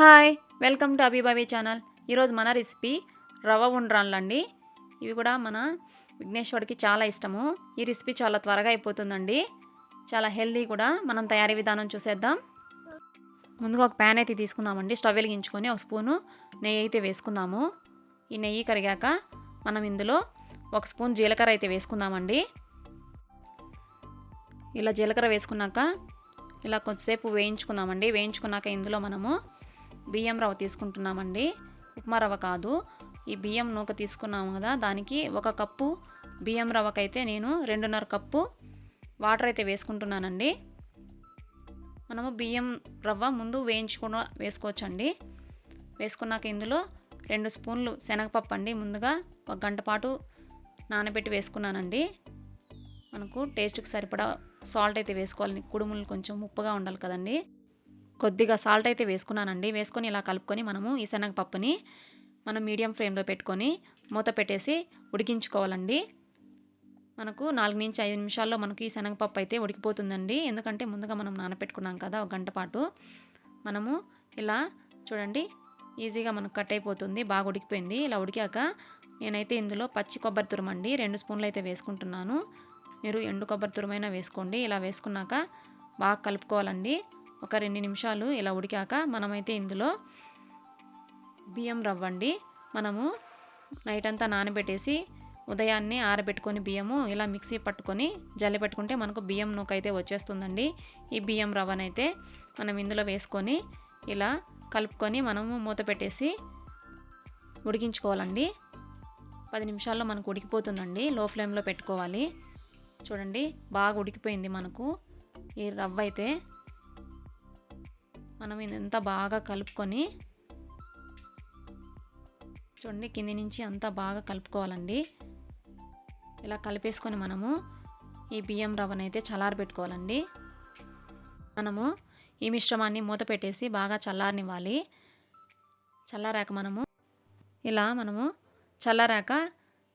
Hi welcome to Abhibhavi channel. ఈరోజు మన recipe రవ్వ ఉండ్రాళ్ళండి. ఇవి కూడా మన విఘ్నేశ్వరుడికి చాలా ఇష్టము. ఈ రెసిపీ చాలా త్వరగా అయిపోతుందండి. చాలా హెల్దీ కూడా మనం తయారీ విధానం చూసేద్దాం. ముందుగా ఒక ప్యాన్ అయితే తీసుకుందామండి. స్టవ్ వెలిగించుకొని ఒక స్పూను నెయ్యి అయితే వేసుకుందాము. ఈ నెయ్యి కరిగాక మనం ఇందులో ఒక స్పూన్ జీలకర్ర అయితే వేసుకుందామండి. ఇలా జీలకర్ర వేసుకున్నాక ఇలా కొద్దిసేపు వేయించుకుందామండి. వేయించుకున్నాక ఇందులో మనము బియ్యం రవ్వ తీసుకుంటున్నామండి. ఉప్మా రవ్వ కాదు. ఈ బియ్యం నూక తీసుకున్నాము కదా దానికి ఒక కప్పు బియ్యం రవ్వకైతే నేను రెండున్నర కప్పు వాటర్ అయితే వేసుకుంటున్నానండి. మనము బియ్యం రవ్వ ముందు వేయించుకున్న వేసుకోవచ్చండి. వేసుకున్నాక ఇందులో రెండు స్పూన్లు శనగపప్పు అండి. ముందుగా ఒక గంట పాటు నానబెట్టి వేసుకున్నానండి. మనకు టేస్ట్కి సరిపడా సాల్ట్ అయితే వేసుకోవాలి. కుడుములు కొంచెం ఉప్పుగా ఉండాలి కదండి. కొద్దిగా సాల్ట్ అయితే వేసుకున్నానండి. వేసుకొని ఇలా కలుపుకొని మనము ఈ శనగపప్పుని మనం మీడియం ఫ్లేమ్లో పెట్టుకొని మూత పెట్టేసి ఉడికించుకోవాలండి. మనకు నాలుగు నుంచి ఐదు నిమిషాల్లో మనకు ఈ శనగపప్పు అయితే ఉడికిపోతుందండి. ఎందుకంటే ముందుగా మనం నానపెట్టుకున్నాం కదా ఒక గంట పాటు. మనము ఇలా చూడండి ఈజీగా మనకు కట్ అయిపోతుంది బాగా ఉడికిపోయింది. ఇలా ఉడికాక నేనైతే ఇందులో పచ్చి కొబ్బరి తురమండి రెండు స్పూన్లు అయితే వేసుకుంటున్నాను. మీరు ఎండు కొబ్బరి తురమైనా వేసుకోండి. ఇలా వేసుకున్నాక బాగా కలుపుకోవాలండి. ఒక రెండు నిమిషాలు ఇలా ఉడికాక మనమైతే ఇందులో బియ్యం రవ్వండి. మనము నైట్ అంతా నానబెట్టేసి ఉదయాన్నే ఆరబెట్టుకొని బియ్యము ఇలా మిక్సీ పట్టుకొని జల్లి పెట్టుకుంటే మనకు బియ్యం నూక అయితే వచ్చేస్తుందండి. ఈ బియ్యం రవ్వనైతే మనం ఇందులో వేసుకొని ఇలా కలుపుకొని మనము మూత పెట్టేసి ఉడికించుకోవాలండి. పది నిమిషాల్లో మనకు ఉడికిపోతుందండి. లో ఫ్లేమ్లో పెట్టుకోవాలి. చూడండి బాగా ఉడికిపోయింది మనకు. ఈ రవ్వ అయితే మనం ఇదంతా బాగా కలుపుకొని చూడండి కింది నుంచి అంతా బాగా కలుపుకోవాలండి. ఇలా కలిపేసుకొని మనము ఈ బియ్యం రవ్వనైతే చల్లారబెట్టుకోవాలండి. మనము ఈ మిశ్రమాన్ని మూత పెట్టేసి బాగా చల్లారనివ్వాలి. చల్లారాక మనము ఇలా మనము చల్లారాక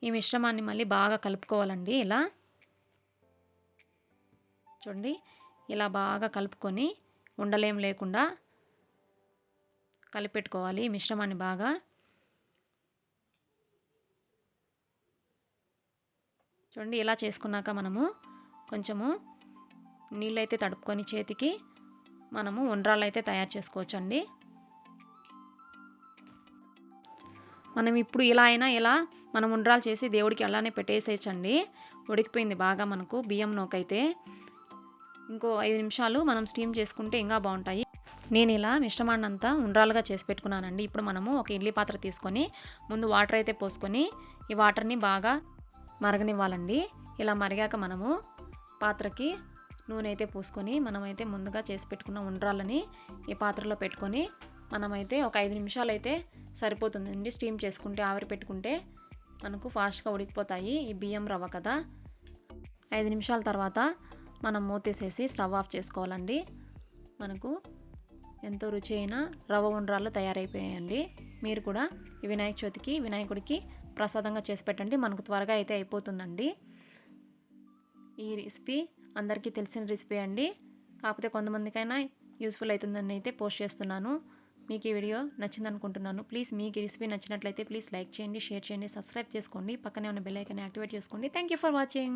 ఈ మిశ్రమాన్ని మళ్ళీ బాగా కలుపుకోవాలండి ఇలా. చూడండి ఇలా బాగా కలుపుకొని ఉండలేం లేకుండా కలిపెట్టుకోవాలి మిశ్రమాన్ని బాగా. చూడండి ఇలా చేసుకున్నాక మనము కొంచెము నీళ్ళైతే తడుపుకొని చేతికి మనము ఉండ్రాలు అయితే తయారు చేసుకోవచ్చండి. మనం ఇప్పుడు ఇలా అయినా ఇలా మనం ఉండ్రాలు చేసి దేవుడికి అలానే పెట్టేసేయచ్చండి. ఉడికిపోయింది బాగా మనకు బియ్యం నోకైతే. ఇంకో ఐదు నిమిషాలు మనం స్టీమ్ చేసుకుంటే ఇంకా బాగుంటాయి. నేను ఇలా మిశ్రమాన్ని ఉండ్రాలుగా చేసి పెట్టుకున్నానండి. ఇప్పుడు మనము ఒక ఇడ్లీ పాత్ర తీసుకొని ముందు వాటర్ అయితే పోసుకొని ఈ వాటర్ని బాగా మరగనివ్వాలండి. ఇలా మరిగాక మనము పాత్రకి నూనె అయితే పోసుకొని మనమైతే ముందుగా చేసి పెట్టుకున్న ఉండ్రాలని ఈ పాత్రలో పెట్టుకొని మనమైతే ఒక ఐదు నిమిషాలు అయితే సరిపోతుందండి. స్టీమ్ చేసుకుంటే ఆవిరి పెట్టుకుంటే మనకు ఫాస్ట్గా ఉడికిపోతాయి ఈ బియ్యం రవ్వ కదా. ఐదు నిమిషాల తర్వాత మనం మూతేసేసి స్టవ్ ఆఫ్ చేసుకోవాలండి. మనకు ఎంతో రుచి అయిన రవ్వ ఉండ్రాలు తయారైపోయాయండి. మీరు కూడా ఈ వినాయక చవితికి వినాయకుడికి ప్రసాదంగా చేసి పెట్టండి. మనకు త్వరగా అయితే అయిపోతుందండి. ఈ రెసిపీ అందరికీ తెలిసిన రెసిపీ అండి. కాకపోతే కొంతమందికైనా యూస్ఫుల్ అవుతుందని అయితే పోస్ట్ చేస్తున్నాను. మీకు ఈ వీడియో నచ్చింది అనుకుంటున్నాను ప్లీజ్ మీకు ఈ రెసిపీ నచ్చినట్లయితే ప్లీజ్ లైక్ చేయండి షేర్ చేయండి సబ్స్క్రైబ్ చేసుకోండి. పక్కనే ఉన్న బెల్ ఐకాన్ యాక్టివేట్ చేసుకోండి. Thank you for watching.